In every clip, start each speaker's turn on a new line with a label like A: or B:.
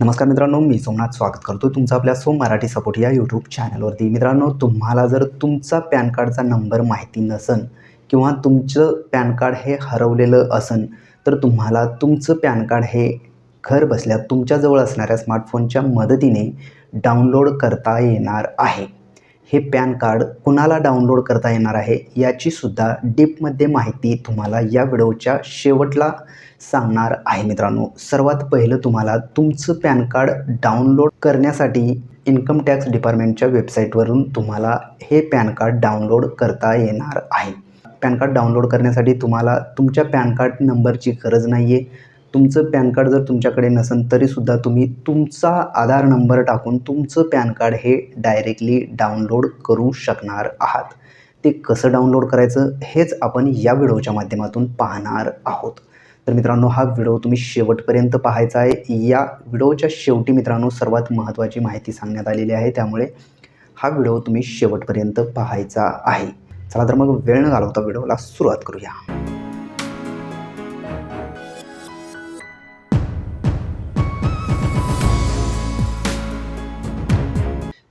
A: नमस्कार मित्रांनो मी सोमनाथ स्वागत करतो तुमचं आपल्या सोम मराठी सपोर्ट या यूट्यूब चॅनलवरती मित्रांनो तुम्हाला जर तुमचा पॅन कार्डचा नंबर माहिती नसन किंवा तुमचं पॅन कार्ड हे हरवलेलं असन तर तुम्हाला तुमचं पॅन कार्ड हे घर बसल्या तुमच्याजवळ असणाऱ्या स्मार्टफोनच्या मदतीने डाउनलोड करता येणार आहे. हे पॅन कार्ड कुणाला डाउनलोड करता येणार आहे याचीसुद्धा डीपमध्ये माहिती तुम्हाला या व्हिडिओच्या शेवटला सांगणार आहे मित्रांनो. सर्वात पहिलं तुम्हाला तुमचं पॅन कार्ड डाउनलोड करण्यासाठी इन्कम टॅक्स डिपार्टमेंटच्या वेबसाईटवरून तुम्हाला हे पॅन कार्ड डाउनलोड करता येणार आहे. पॅन कार्ड डाउनलोड करण्यासाठी तुम्हाला तुमच्या पॅन कार्ड नंबरची गरज नाही आहे तुमचं पॅन कार्ड जर तुमच्याकडे नसेल तरीसुद्धा तुम्ही तुमचा आधार नंबर टाकून तुमचं पॅन कार्ड हे डायरेक्टली डाउनलोड करू शकणार आहात. ते कसं डाउनलोड करायचं हेच आपण या व्हिडिओच्या माध्यमातून पाहणार आहोत. तर मित्रांनो हा व्हिडिओ तुम्ही शेवटपर्यंत पाहायचा आहे. या व्हिडिओच्या शेवटी मित्रांनो सर्वात महत्त्वाची माहिती सांगण्यात आलेली आहे. त्यामुळे हा व्हिडिओ तुम्ही शेवटपर्यंत पाहायचा आहे. चला तर मग वेळ न घालवता व्हिडिओला सुरुवात करूया.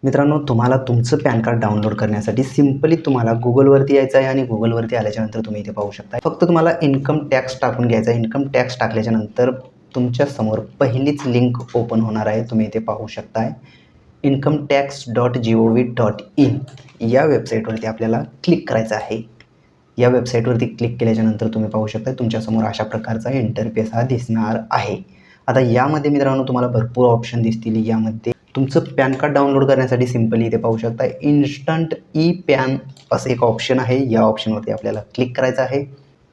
A: मित्रांनो तुम्हाला तुमचं पॅन कार्ड डाउनलोड करण्यासाठी सिम्पली तुम्हाला गुगलवरती यायचं आहे आणि गुगलवरती आल्याच्यानंतर तुम्ही इथे पाहू शकता फक्त तुम्हाला इन्कम टॅक्स टाकून घ्यायचा आहे. इन्कम टॅक्स टाकल्याच्यानंतर तुमच्यासमोर पहिलीच लिंक ओपन होणार आहे. तुम्ही इथे पाहू शकताय. Income tax dot G O V dot in या वेबसाईटवरती आपल्याला क्लिक करायचं आहे. या वेबसाईटवरती क्लिक केल्याच्यानंतर तुम्ही पाहू शकता तुमच्यासमोर अशा प्रकारचा इंटरफेस हा दिसणार आहे. आता यामध्ये मित्रांनो तुम्हाला भरपूर ऑप्शन दिसतील. यामध्ये तुमचं पॅन कार्ड डाउनलोड करण्यासाठी सिम्पली इथे पाहू शकता इन्स्टंट ई पॅन असं एक ऑप्शन आहे. या ऑप्शनवरती आपल्याला क्लिक करायचं आहे.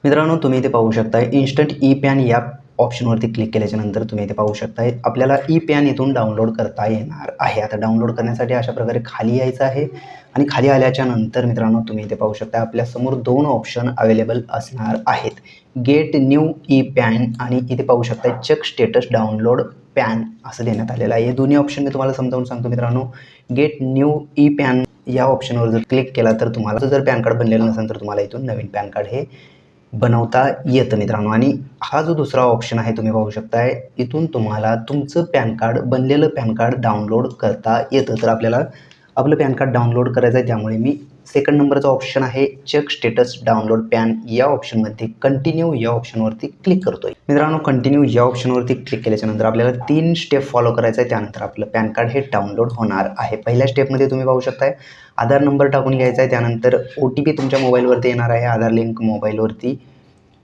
A: मित्रांनो तुम्ही इथे पाहू शकता इन्स्टंट ई पॅन या ऑप्शनवरती क्लिक केल्याच्यानंतर तुम्ही इथे पाहू शकता आपल्याला ई पॅन इथून डाउनलोड करता येणार आहे. आता डाउनलोड करण्यासाठी अशा प्रकारे खाली यायचं आहे आणि खाली आल्याच्यानंतर मित्रांनो तुम्ही इथे पाहू शकता आपल्यासमोर दोन ऑप्शन अवेलेबल असणार आहेत. गेट न्यू ई पॅन आणि इथे पाहू शकता चेक स्टेटस डाउनलोड पॅन असं देण्यात आलेलं आहे. हे दोन्ही ऑप्शन मी तुम्हाला समजावून सांगतो मित्रांनो. गेट न्यू ई पॅन या ऑप्शनवर जर क्लिक केला तर तुम्हाला जर पॅन कार्ड बनलेलं नसेल तर तुम्हाला इथून नवीन पॅन कार्ड हे बनवता येतं मित्रांनो. आणि हा जो दुसरा ऑप्शन आहे तुम्ही पाहू शकताय इथून तुम्हाला तुमचं पॅन कार्ड बनलेलं पॅन कार्ड डाउनलोड करता येतं. तर आपल्याला आपलं पॅन कार्ड डाउनलोड करायचं आहे त्यामुळे मी सेकंड नंबरचा ऑप्शन आहे चेक स्टेटस डाउनलोड पॅन या ऑप्शनमध्ये कंटिन्यू या ऑप्शनवरती क्लिक करतो आहे मित्रांनो कंटिन्यू या ऑप्शनवरती क्लिक केल्याच्यानंतर आपल्याला तीन स्टेप फॉलो करायचं आहे त्यानंतर आपलं पॅन कार्ड हे डाउनलोड होणार आहे. पहिल्या स्टेपमध्ये तुम्ही पाहू शकताय आधार नंबर टाकून घ्यायचा आहे त्यानंतर ओ टी पी तुमच्या मोबाईलवरती येणार आहे. आधार लिंक मोबाईलवरती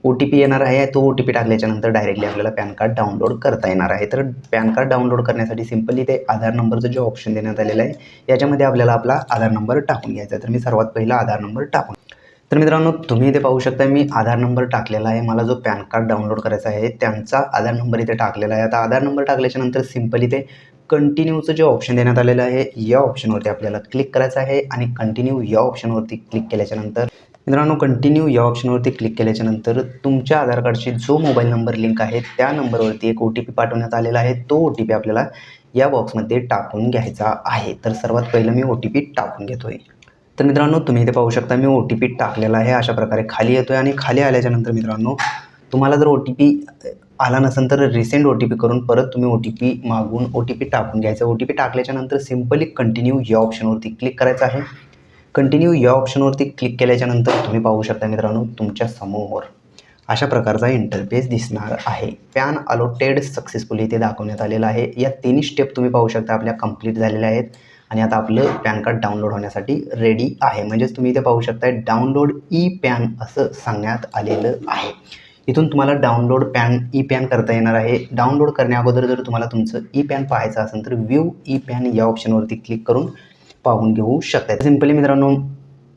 A: ओ टी पी येणार आहे तो ओ टी पी टाकल्याच्यानंतर डायरेक्टली आपल्याला पॅन कार्ड डाउनलोड करता येणार आहे. तर पॅन कार्ड डाउनलोड करण्यासाठी सिम्पली ते आधार नंबरचं जे ऑप्शन देण्यात आलेलं आहे याच्यामध्ये आपल्याला आपला आधार नंबर टाकून घ्यायचा आहे. तर मी सर्वात पहिला आधार नंबर टाकून तर मित्रांनो तुम्ही इथे पाहू शकता मी आधार नंबर टाकलेला आहे. मला जो पॅन कार्ड डाउनलोड करायचा आहे त्यांचा आधार नंबर इथे टाकलेला आहे. आता आधार नंबर टाकल्याच्यानंतर सिम्पली ते कंटिन्यूचं जे ऑप्शन देण्यात आलेलं आहे या ऑप्शनवरती आपल्याला क्लिक करायचं आहे आणि कंटिन्यू या ऑप्शनवरती क्लिक केल्याच्यानंतर मित्रांनो कंटिन्यू या ऑप्शनवरती क्लिक केल्याच्यानंतर तुमच्या आधार कार्डची जो मोबाईल नंबर लिंक आहे त्या नंबरवरती एक ओ टी पी पाठवण्यात आलेला आहे. तो ओ टी पी आपल्याला या बॉक्समध्ये टाकून घ्यायचा आहे. तर सर्वात पहिलं मी ओ टी पी टाकून घेतो आहे तर मित्रांनो तुम्ही इथे पाहू शकता मी ओ टी पी टाकलेला आहे. अशा प्रकारे खाली येतो आहे आणि खाली आल्याच्यानंतर मित्रांनो तुम्हाला जर ओ टी पी आला नसेल तर रिसेंट ओ टी पी करून परत तुम्ही ओ टी पी मागून ओ टी पी टाकून घ्यायचं. ओ टी पी टाकल्याच्यानंतर सिम्पली कंटिन्यू या ऑप्शनवरती क्लिक करायचं आहे. कंटिन्यू या ऑप्शनवरती क्लिक केल्याच्यानंतर तुम्ही पाहू शकता मित्रांनो तुमच्यासमोर अशा प्रकारचा इंटरफेस दिसणार आहे. पॅन अलोटेड सक्सेसफुली इथे दाखवण्यात आलेलं आहे. या तिन्ही स्टेप तुम्ही पाहू शकता आपल्या कंप्लीट झालेल्या आहेत. आणि आता आपलं पॅन कार्ड डाउनलोड होण्यासाठी रेडी आहे. म्हणजेच तुम्ही इथे पाहू शकता डाउनलोड ई पॅन असं सांगण्यात आलेलं आहे. इथून तुम्हाला डाउनलोड पॅन ई पॅन करता येणार आहे. डाउनलोड करण्याअगोदर जर तुम्हाला तुमचं ई पॅन पाहायचं असेल तर व्ह्यू ई पॅन या ऑप्शनवरती क्लिक करून पाहून घेऊ शकता सिम्पली मित्रांनो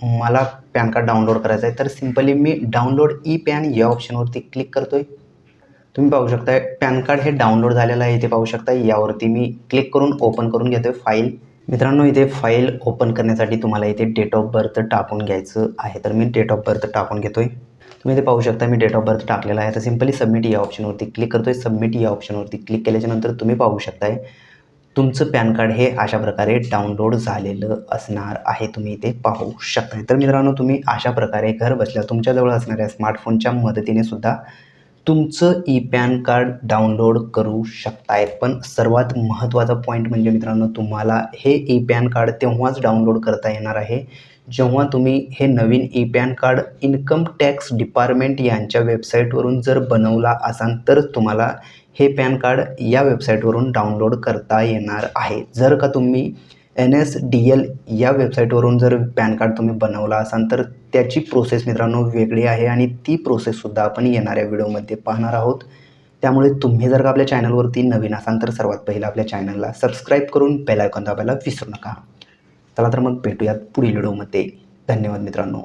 A: मला पॅन कार्ड डाउनलोड करायचं आहे तर सिम्पली मी डाउनलोड ई पॅन या ऑप्शनवरती क्लिक करतो आहे तुम्ही पाहू शकता पॅन कार्ड हे डाउनलोड झालेलं आहे इथे पाहू शकता यावरती मी क्लिक करून ओपन करून घेतो आहे फाईल मित्रांनो इथे फाईल ओपन करण्यासाठी तुम्हाला इथे डेट ऑफ बर्थ टाकून घ्यायचं आहे. तर मी डेट ऑफ बर्थ टाकून घेतो आहे तुम्ही इथे पाहू शकता मी डेट ऑफ बर्थ टाकलेला आहे. तर सिम्पली सबमिट या ऑप्शनवरती क्लिक करतो आहे सबमिट या ऑप्शनवरती क्लिक केल्याच्यानंतर तुम्ही पाहू शकताय तुमचं पॅन कार्ड हे अशा प्रकारे डाउनलोड झालेलं असणार आहे. तुम्ही ते पाहू शकता. तर मित्रांनो तुम्ही अशा प्रकारे घर बसल्या तुमच्याजवळ असणाऱ्या स्मार्टफोनच्या मदतीने सुद्धा तुमचं ई पॅन कार्ड डाउनलोड करू शकताय. पण सर्वात महत्त्वाचा पॉईंट म्हणजे मित्रांनो तुम्हाला हे ई पॅन कार्ड तेव्हाच डाउनलोड करता येणार आहे जेव्हा तुम्ही हे नवीन E PAN card income tax department यांच्या वेबसाईटवरून जर बनवला असाल तरच तुम्हाला हे पॅन कार्ड या वेबसाईटवरून डाउनलोड करता येणार आहे. जर का तुम्ही एन एस डी एल या वेबसाईटवरून जर पॅन कार्ड तुम्ही बनवला असाल तर त्याची प्रोसेस मित्रांनो वेगळी आहे आणि ती प्रोसेससुद्धा आपण येणाऱ्या व्हिडिओमध्ये पाहणार आहोत. त्यामुळे तुम्ही जर का आपल्या चॅनलवरती नवीन असाल तर सर्वात पहिलं आपल्या चॅनलला सबस्क्राईब करून बेल आयकॉन दाबायला विसरू नका. चला तर मग भेटूयात पुढील व्हिडिओमध्ये. धन्यवाद मित्रांनो.